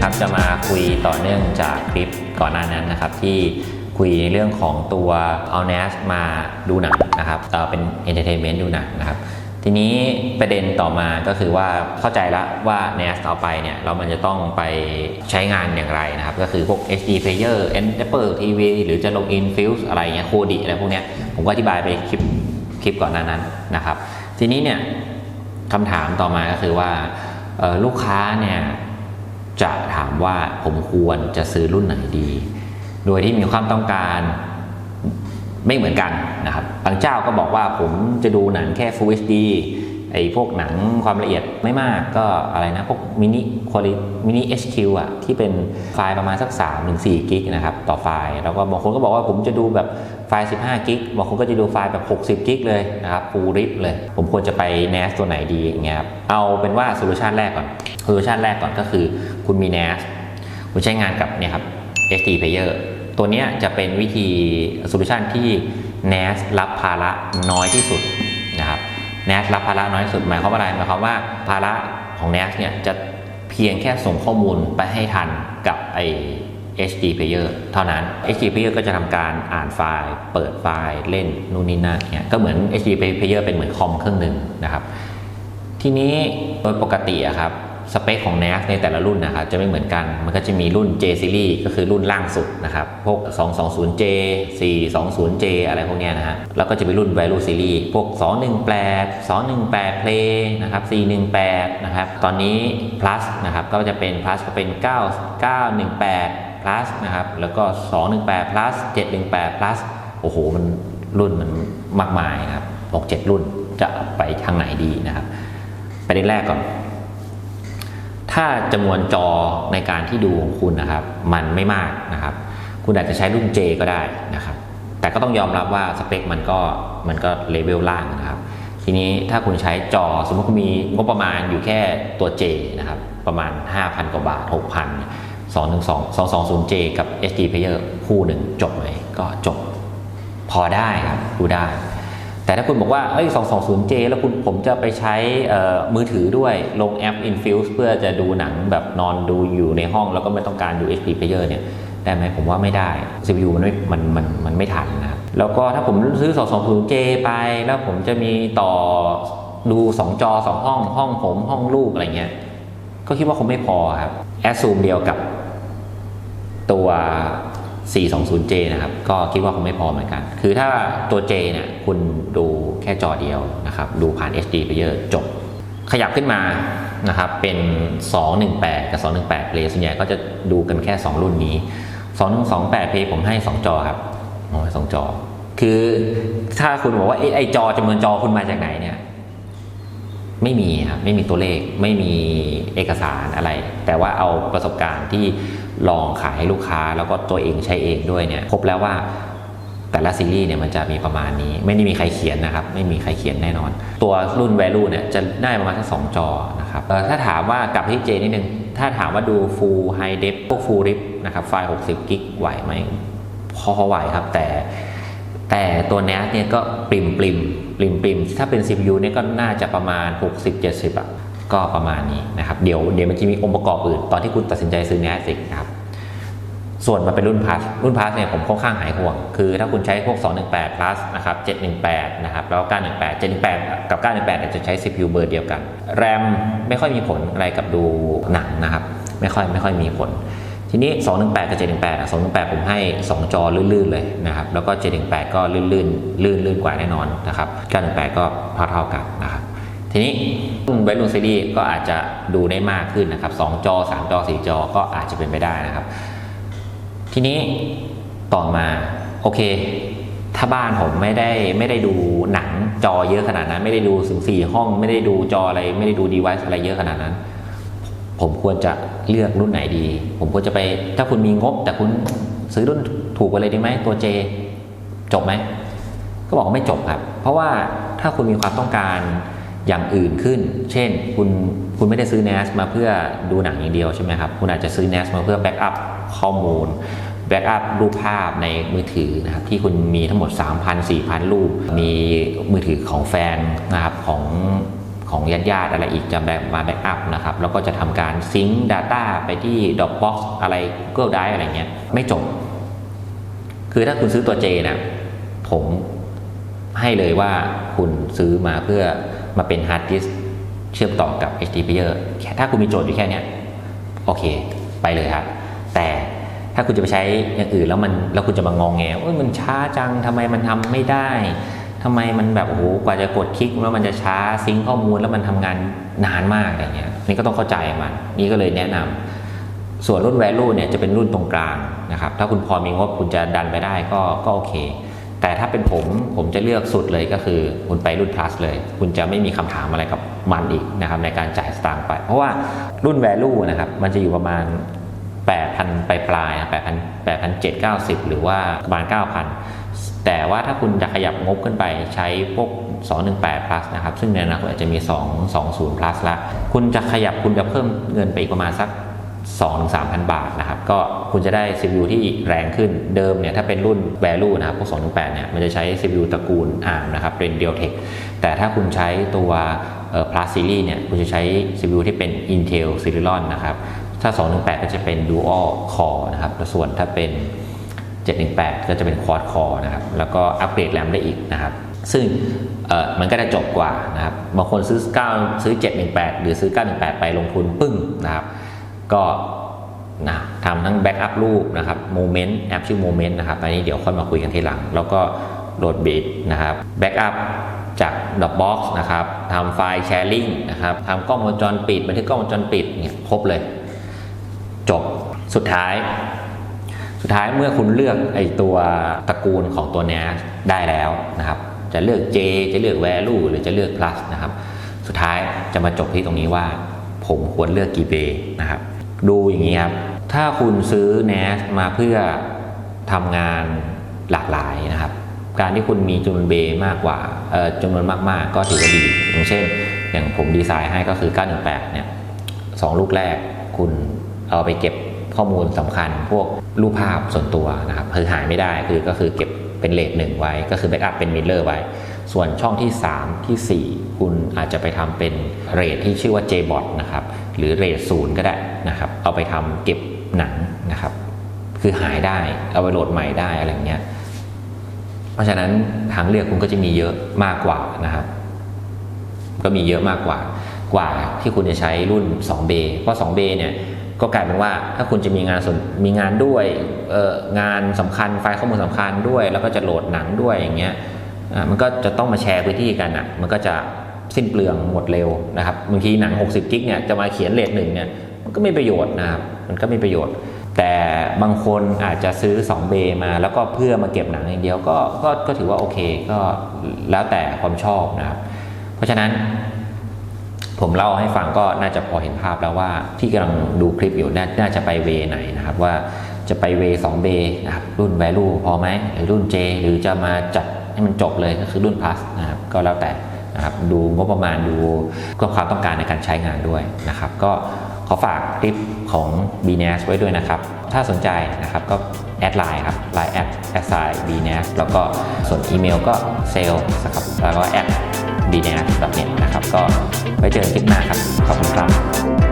นะครับจะมาคุยต่อเนื่องจากคลิปก่อนหน้านั้นนะครับที่คุยในเรื่องของตัวเอา NAS มาดูหนังนะครับเอ่อเป็น entertainment ดูหนังนะครับทีนี้ประเด็นต่อมาก็คือว่าเข้าใจแล้วว่า NAS เอาไปเนี่ยเรามันจะต้องไปใช้งานอย่างไรนะครับ ก็คือพวก HD player Apple TV หรือจะลง in Fuse อะไรเงี้ยโคดิอะไรพวกเนี้ยผมก็อธิบายไปคลิปคลิปก่อนหน้านั้นนะครับ ทีนี้เนี่ยคำถามต่อมาก็คือว่าลูกค้าเนี่ย จะถามว่าผมควรจะซื้อรุ่นไหนดี โดยที่มีความต้องการไม่เหมือนกันนะครับ บางเจ้าก็บอกว่าผมจะดูหนังแค่ Full HD ไอ้พวกหนังความละเอียดไม่มากก็อะไรนะ พวกมินิควอลิมินิ HQ อะที่เป็นไฟล์ประมาณสัก3ถึง4กิกนะครับ ต่อไฟล์ แล้วก็บางคนก็บอกว่าผมจะดูแบบไฟล์ 15 กิกบางคนก็จะดูไฟล์แบบ 60 กิกเลยนะครับฟูลริปเลย ผมควรจะไป NAS ตัวไหนดีอย่างเงี้ยครับเอาเป็นว่าโซลูชันแรกก่อนโซลูชันแรกก่อนก็คือ คุณมี NAS คุณใช้งานกับเนี่ยครับ HD player ตัวเนี้ยจะเป็นวิธีโซลูชันที่ NAS รับภาระน้อยที่สุดนะครับ NAS รับภาระน้อยสุดหมายความว่าอะไรหมายความว่าภาระของ NAS เนี่ยจะเพียงแค่ส่งข้อมูลไปให้ทันกับไอ HD player เท่านั้น HD player ก็จะทำการอ่านไฟล์ เปิดไฟล์เล่นนู่นนี่นั่นเนี่ยก็เหมือน HD player เป็นเหมือนคอมเครื่องหนึ่งนะครับ ทีนี้โดยปกติอะครับ สเปคของ NAS ในแต่ละรุ่นนะครับจะไม่เหมือนกัน มันก็จะมีรุ่น J series ก็คือรุ่นล่างสุดนะครับ พวก 220J 420J อะไรพวกนี้นะฮะ แล้วก็จะมีรุ่น Value series พวก 218 218 Play นะครับ 418 นะครับ ตอนนี้ plus นะครับ ก็จะเป็น plus ก็เป็น 9 918 plus นะครับ แล้วก็ 218 plus 718 plus โอ้โห มันรุ่นมันมากมายครับบอก7รุ่นจะไปทางไหนดีนะครับประเด็นแรกก่อน ถ้าจำนวนจอในการที่ดูของคุณนะครับ มันไม่มากนะครับ คุณอาจจะใช้รุ่น J ก็ได้นะครับ แต่ก็ต้องยอมรับว่าสเปคมันก็มันก็เลเวลล่างนะครับ ทีนี้ถ้าคุณใช้จอสมมติคุณมีงบประมาณอยู่แค่ตัว J นะครับ ประมาณ 5,000 กว่าบาท 6,000 212 220J กับ HD player คู่หนึ่งจบไหมก็จบ พอได้ครับดูได้ แต่ถ้าคุณบอกว่าเอ้ย 220J แล้วคุณผมจะไปใช้มือถือด้วยลงแอป Infuse เพื่อจะดูหนังแบบนอนดูอยู่ในห้อง แล้วก็ไม่ต้องการดู HD player เนี่ยได้ไหมผมว่าไม่ได้ CPU มันไม่มันมันมันไม่ทันนะแล้วก็ถ้าผมซื้อ 220J ไปแล้วผมจะมีต่อดู 2 จอ 2 ห้อง ห้องผมห้องลูกอะไรเงี้ยก็คิดว่าคงไม่พอครับแอดซูมเดียวกับตัว 420J นะครับ ก็คิดว่าคงไม่พอเหมือนกัน คือถ้าตัว J เนี่ยคุณดูแค่จอเดียวนะครับ ดูผ่าน HD player จบ ขยับขึ้นมานะครับเป็น 218 กับ 218 Play ส่วนใหญ่ก็จะดูกันแค่ 2 รุ่นนี้ 2128 Play ผมให้ 2 จอครับผมให้2จอ คือถ้าคุณบอกว่าไอ้ไอ้จอจำนวนจอคุณมาจากไหนเนี่ยไม่มีครับไม่มีตัวเลขไม่มีเอกสารอะไร แต่ว่าเอาประสบการณ์ที่ ลองขายให้ลูกค้าแล้วก็ตัวเองใช้เองด้วยเนี่ยพบแล้วว่าแต่ละซีรีส์เนี่ยมันจะมีประมาณนี้ ไม่ได้มีใครเขียนนะครับ ไม่มีใครเขียนแน่นอน ตัวรุ่น value เนี่ยจะได้ประมาณทั้งสองจอนะครับถ้าถามว่ากลับที่เจนิดนึง ถ้าถามว่าดู full high def พวก full rip นะครับไฟล์ 60 กิกไหวไหมพอไหวครับ แต่ แต่ตัว NAS เนี่ยก็ปริมปริมปริมปริมถ้าเป็น CPU เนี่ยก็น่าจะประมาณ 60-70อะ ก็ประมาณนี้นะครับ เดี๋ยวเดี๋ยวมันจะมีองค์ประกอบอื่น ตอนที่คุณตัดสินใจซื้อ NAS อีกนะครับ ส่วนมาเป็นรุ่น plus รุ่น plus เนี่ยผมค่อนข้างหายห่วง คือถ้าคุณใช้พวก 218 plus นะครับ 718 นะครับ แล้วก็918 718 กับ 918เนี่ยจะใช้ CPU เบอร์เดียวกัน RAM ไม่ค่อยมีผลอะไรกับดูหนังนะครับ ไม่ค่อยไม่ค่อยมีผลทีนี้ 218 กับ 718 อะ 218 ผมให้ 2 จอลื่นๆเลยนะครับ แล้วก็ 718 ก็ลื่นๆ ลื่นลื่นกว่าแน่นอนนะครับ 918 ก็เท่าเท่ากันนะครับ ทีนี้รุ่นไวรุ่นซีรีส์ก็อาจจะดูได้มากขึ้นนะครับ2จอ3จอ4จอก็อาจจะเป็นไปได้นะครับ ทีนี้ต่อมาโอเค ถ้าบ้านผมไม่ได้ไม่ได้ดูหนังจอเยอะขนาดนั้น ไม่ได้ดูถึงสี่ห้อง ไม่ได้ดูจออะไร ไม่ได้ดูดีไวซ์อะไรเยอะขนาดนั้น ผมควรจะเลือกรุ่นไหนดี ผมควรจะไปถ้าคุณมีงบ แต่คุณซื้อรุ่นถูกไปเลยดีไหมตัว J จบไหมก็บอกว่าไม่จบครับ เพราะว่าถ้าคุณมีความต้องการ อย่างอื่นขึ้น เช่น คุณคุณไม่ได้ซื้อ NAS มาเพื่อดูหนังอย่างเดียวใช่ไหมครับ คุณอาจจะซื้อ NAS มาเพื่อแบ็กอัพข้อมูล แบ็กอัพรูปภาพในมือถือนะครับที่คุณมีทั้งหมด 3,000 4,000 รูป มีมือถือของแฟนนะครับของของญาติญาติๆอะไรอีกจะแบบมาแบ็กอัพนะครับ แล้วก็จะทำการซิงค์ Data ไปที่ Dropbox อะไร Google Drive อะไรเงี้ยไม่จบ คือถ้าคุณซื้อตัว J นะผมให้เลยว่าคุณซื้อมาเพื่อ มาเป็นฮาร์ดดิสเชื่อมต่อกับ HD player แค่ถ้าคุณมีโจทย์อยู่แค่เนี้ยโอเค ไปเลยครับ แต่ถ้าคุณจะไปใช้อย่างอื่นแล้วมันแล้วคุณจะมางองแงว่ามันช้าจังทำไมมันทำไม่ได้ทำไมมันแบบโอ้โหกว่าจะกดคลิกแล้วมันจะช้าซิงข้อมูลแล้วมันทำงานนานมากอะไรเงี้ยนี่ก็ต้องเข้าใจมันนี่ก็เลยแนะนำส่วนรุ่น value เนี่ยจะเป็นรุ่นตรงกลางนะครับถ้าคุณพอมีงบคุณจะดันไปได้ก็ก็โอเค แต่ถ้าเป็นผมผมจะเลือกสุดเลยก็คือ คุณไปรุ่น plus เลย คุณจะไม่มีคำถามอะไรกับมันอีกนะครับในการจ่ายสตางค์ไป เพราะว่ารุ่น value นะครับมันจะอยู่ประมาณ 8,000 ปลายปลายๆ8,000 8,790 หรือว่าประมาณ 9,000 แต่ว่าถ้าคุณจะขยับงบขึ้นไปใช้พวก 218 plus นะครับ ซึ่งในอนาคตอาจจะมี 220 plus ละ คุณจะขยับคุณจะเพิ่มเงินไปอีกประมาณสัก 2-3,000 บาทนะครับ ก็คุณจะได้ CPU ที่แรงขึ้นเดิมเนี่ยถ้าเป็นรุ่น value นะครับพวก2-8เนี่ยมันจะใช้ CPU ตระกูล ARM นะครับเป็น Realtek แต่ถ้าคุณใช้ตัว plus series เนี่ยคุณจะใช้ CPU ที่เป็น Intel Celeron นะครับ ถ้า 218 ก็จะเป็น Dual Core นะครับแล้วส่วนถ้าเป็น 718 ก็จะเป็น Quad Core นะครับ แล้วก็อัปเกรดแรมได้อีกนะครับ ซึ่งมันก็จะจบกว่านะครับ บางคนซื้อ 9 ซื้อ 718 หรือซื้อ 918 ไปลงทุนปึ้งนะครับ ก็นะทำทั้งแบ็กอัพรูปนะครับโมเมนต์แอปชื่อโมเมนต์นะครับอันนี้เดี๋ยวค่อยมาคุยกันทีหลัง แล้วก็โหลดบิตนะครับแบ็กอัพจาก Dropbox นะครับทำไฟล์แชร์ลิงนะครับทำกล้องวงจรปิดบันทึกกล้องวงจรปิดเนี่ยครบเลย จบสุดท้าย สุดท้ายเมื่อคุณเลือกไอตัวตระกูลของตัวเนี้ยได้แล้วนะครับ จะเลือก J จะเลือก value หรือจะเลือก plus นะครับ สุดท้ายจะมาจบที่ตรงนี้ว่า ผมควรเลือกกี่เบนะครับ ดูอย่างนี้ครับ ถ้าคุณซื้อ NAS มาเพื่อทำงานหลากหลายนะครับ การที่คุณมีจำนวนเบมากกว่าจำนวนมากๆ ก็ถือว่าดี อย่างเช่น อย่างผมดีไซน์ให้ก็คือ 918 เนี่ยสองลูกแรกคุณเอาไปเก็บข้อมูลสำคัญ พวกรูปภาพส่วนตัวนะครับคือหายไม่ได้คือก็คือเก็บเป็นเลทหนึ่งไว้ ก็คือแบ็กอัพเป็นมิลเลอร์ไว้ ส่วนช่องที่ 3 ทีสี่4 คุณอาจจะไปทำเป็นเรทที่ชื่อว่า JBOT นะครับ หรือเรทศูนย์ก็ได้นะครับ เอาไปทำเก็บหนังนะครับ คือหายได้เอาไปโหลดใหม่ได้อะไรเงี้ยเพราะฉะนั้นทางเลือกคุณก็จะมีเยอะมากกว่านะครับ ก็มีเยอะมากกว่ากว่าที่คุณจะใช้รุ่น 2B เพราะ 2B เนี่ยก็กลายเป็นว่าถ้าคุณจะมีงานส่วนมีงานด้วยงานสำคัญไฟล์ข้อมูลสำคัญด้วย แล้วก็จะโหลดหนังด้วยอย่างเงี้ยมันก็จะต้องมาแชร์พื้นที่กันอะมันก็จะ สิ้นเปลืองหมดเร็วนะครับบางทีหนัง 60 กิกเนี่ยจะมาเขียนเลทหนึ่งเนี่ยมันก็ไม่ประโยชน์นะครับมันก็ไม่ประโยชน์ แต่บางคนอาจจะซื้อ 2B มาแล้วก็เพื่อมาเก็บหนังอย่างเดียวก็ก็ก็ถือว่าโอเคก็แล้วแต่ความชอบนะครับ เพราะฉะนั้นผมเล่าให้ฟังก็น่าจะพอเห็นภาพแล้วว่าที่กำลังดูคลิปอยู่นาน่าจะไปเวไหนนะครับว่าจะไปเว2เบนะครับรุ่น value พอไหมหรือรุ่น J หรือจะมาจัดให้มันจบเลยก็คือรุ่น plus นะครับก็แล้วแต่ นะครับดูงบประมาณดูก็ความต้องการในการใช้งานด้วยนะครับ ก็ขอฝากคลิปของ b n a s ไว้ด้วยนะครับ ถ้าสนใจนะครับก็แอดไลน์ครับไลน์แอดแอดไซน์ b n a s แล้วก็ส่วนอีเมลก็เซลนะครับแล้วก็แอด b n a s แบบนี้นะครับ ก็ไว้เจอกันคลิปหน้าครับ ขอบคุณครับ